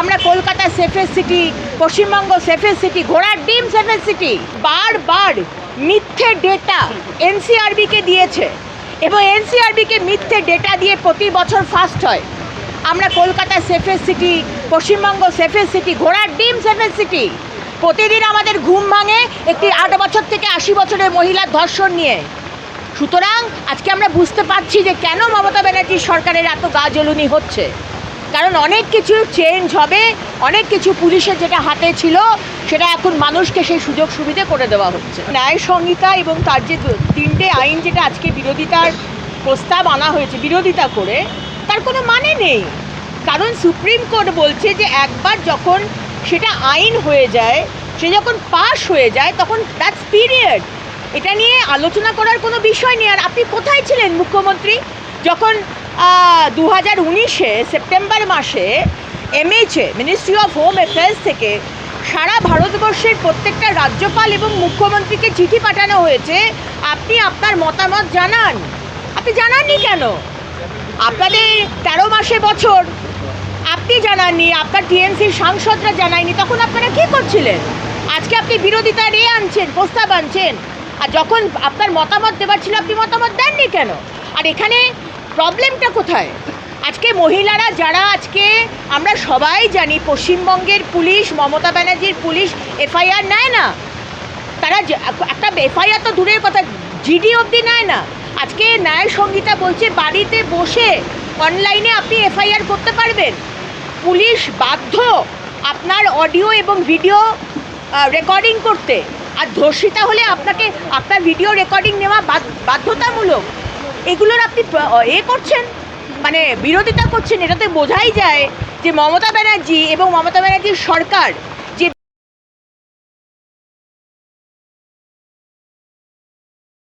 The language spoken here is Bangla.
আমরা Kolkata safest city Paschimbanga safest city ঘোড়ার ডিম সেফেস্ট সিটি বারবার মিথ্যে ডেটা এনসিআরবিকে দিয়েছে। এবং এনসিআরবিকে মিথ্যে ডেটা দিয়ে প্রতি বছর ফার্স্ট হয়। আমরা Kolkata safest city Paschimbanga safest city ঘোড়ার ডিম সেফেস্ট সিটি প্রতিদিন আমাদের ঘুম ভাঙে একটি আট বছর থেকে আশি বছরের মহিলার ধর্ষণ নিয়ে। সুতরাং আজকে আমরা বুঝতে পারছি যে কেন মমতা ব্যানার্জির সরকারের এত গা জ্বলুনি হচ্ছে। কারণ অনেক কিছু চেঞ্জ হবে, অনেক কিছু পুলিশের যেটা হাতে ছিল, সেটা এখন মানুষকে সেই সুযোগ সুবিধে করে দেওয়া হচ্ছে। ন্যায় সংহিতা এবং তার যে তিনটে আইন যেটা আজকে বিরোধিতার প্রস্তাব আনা হয়েছে, বিরোধিতা করে, তার কোনো মানে নেই। কারণ সুপ্রিম কোর্ট বলছে যে একবার যখন সেটা আইন হয়ে যায়, সে যখন পাশ হয়ে যায়, তখন দ্যাটস পিরিয়ড এটা নিয়ে আলোচনা করার কোনো বিষয় নেই। আর আপনি কোথায় ছিলেন, মুখ্যমন্ত্রী? যখন দু হাজার উনিশে সেপ্টেম্বর মাসে এমএইচে মিনিস্ট্রি অফ হোম অ্যাফেয়ার্স থেকে সারা ভারতবর্ষের প্রত্যেকটা রাজ্যপাল এবং মুখ্যমন্ত্রীকে চিঠি পাঠানো হয়েছে। আপনি আপনার মতামত জানান। আপনি জানাননি কেন? আপনাদের তেরো মাসে বছর। আপনি জানাননি, আপনার টিএমসির সাংসদরা জানায়নি। তখন আপনারা কী করছিলেন? আজকে আপনি বিরোধিতা রে আনছেন, প্রস্তাব আনছেন। আর যখন আপনার মতামত দেওয়ার ছিল, আপনি মতামত দেননি কেন? আর এখানে প্রবলেমটা কোথায়? আজকে মহিলারা যারা আজকে, আমরা সবাই জানি, পশ্চিমবঙ্গের পুলিশ, মমতা ব্যানার্জির পুলিশ, এফআইআর নেয় না। তারা একটা এফআইআর তো দূরের কথা জিডি অবধি নেয় না। আজকে ন্যায় সঙ্গীতা বলছে, বাড়িতে বসে অনলাইনে আপনি এফআইআর করতে পারবেন। পুলিশ বাধ্য আপনার অডিও এবং ভিডিও রেকর্ডিং করতে। আর ধর্ষিতা হলে আপনাকে, আপনার ভিডিও রেকর্ডিং নেওয়া বাধ্যতামূলক। এগুলোর আপনি এ করছেন? মানে বিরোধিতা করছেন, এটাতে বোঝাই যায় যে মমতা ব্যানার্জি এবং মমতা ব্যানার্জির সরকার